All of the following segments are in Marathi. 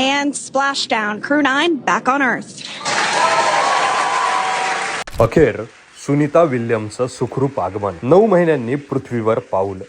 And splashdown. Crew 9 back on Earth. अखेर सुनीता विल्यमचं सुखरूप आगमन नऊ महिन्यांनी पृथ्वीवर पाऊल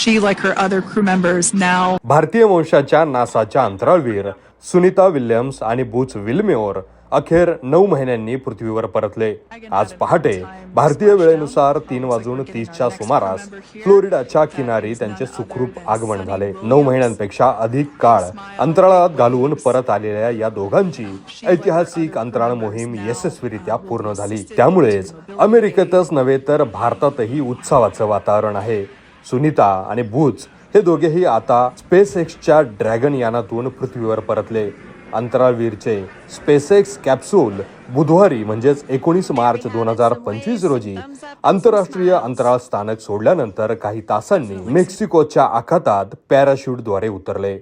She, like her other crew members, now भारतीय वंशाच्या नासाच्या अंतराळवीर सुनीता विल्यम्स आणि बूच विल्मेओर अखेर नऊ महिन्यांनी पृथ्वीवर परतले. आज पहाटे भारतीय वेळेनुसार तीन वाजून तीसच्या सुमारास फ्लोरिडाच्या किनारी त्यांचे सुखरूप आगमन झाले. नऊ महिन्यांपेक्षा अधिक काळ अंतराळात घालवून परत आलेल्या या दोघांची ऐतिहासिक अंतराळ मोहीम यशस्वीरित्या पूर्ण झाली. त्यामुळेच अमेरिकेतच नव्हे तर भारतातही उत्सवाचं वातावरण आहे. सुनीता आणि बूच हे दोघेही आता स्पेस एक्सच्या ड्रॅगन यानातून पृथ्वीवर परतले. अंतराळवीरचे स्पेसएक्स कॅप्सूल बुधवारी म्हणजेच एकोणीस मार्च दोन हजार पंचवीस रोजी आंतरराष्ट्रीय अंतराळ स्थानक सोडल्यानंतर काही तासांनी मेक्सिकोच्या आखातात पॅराशूटद्वारे उतरले.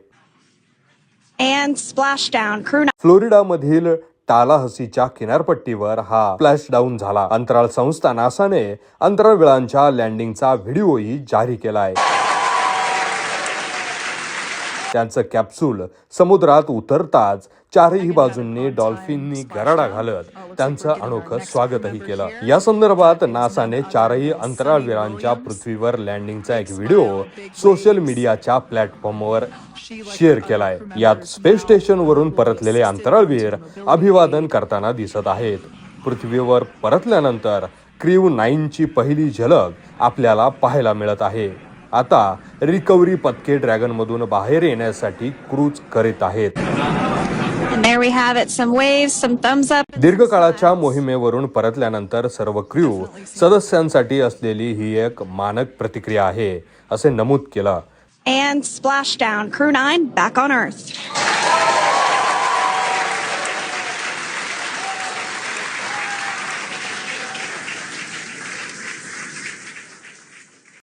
And splashdown. Crew 9 फ्लोरिडामधील टालाहसीच्या किनारपट्टीवर हा फ्लॅश डाऊन झाला. अंतराळ संस्था नासाने अंतराळवीरांच्या लँडिंगचा व्हिडिओही जारी केलाय. त्यांचं कॅप्सूल समुद्रात उतरताच चारही बाजूंनी डॉल्फिननी गराडा घालत त्यांचं अनोखं स्वागतही केलं. या संदर्भात नासाने चारही अंतराळवीरांच्या पृथ्वीवर लँडिंगचा एक व्हिडिओ सोशल मीडियाच्या प्लॅटफॉर्मवर शेअर केलाय. यात स्पेस स्टेशन वरून परतलेले अंतराळवीर अभिवादन करताना दिसत आहेत. पृथ्वीवर परतल्यानंतर क्रीव नाईनची पहिली झलक आपल्याला पाहायला मिळत आहे. आता रिकव्हरी पथके ड्रॅगन मधून बाहेर येण्यासाठी क्रूज करीत आहेत. दीर्घकाळाच्या मोहिमेवरून परतल्यानंतर सर्व क्र्यू सदस्यांसाठी असलेली ही एक मानक प्रतिक्रिया आहे असे नमूद केलं.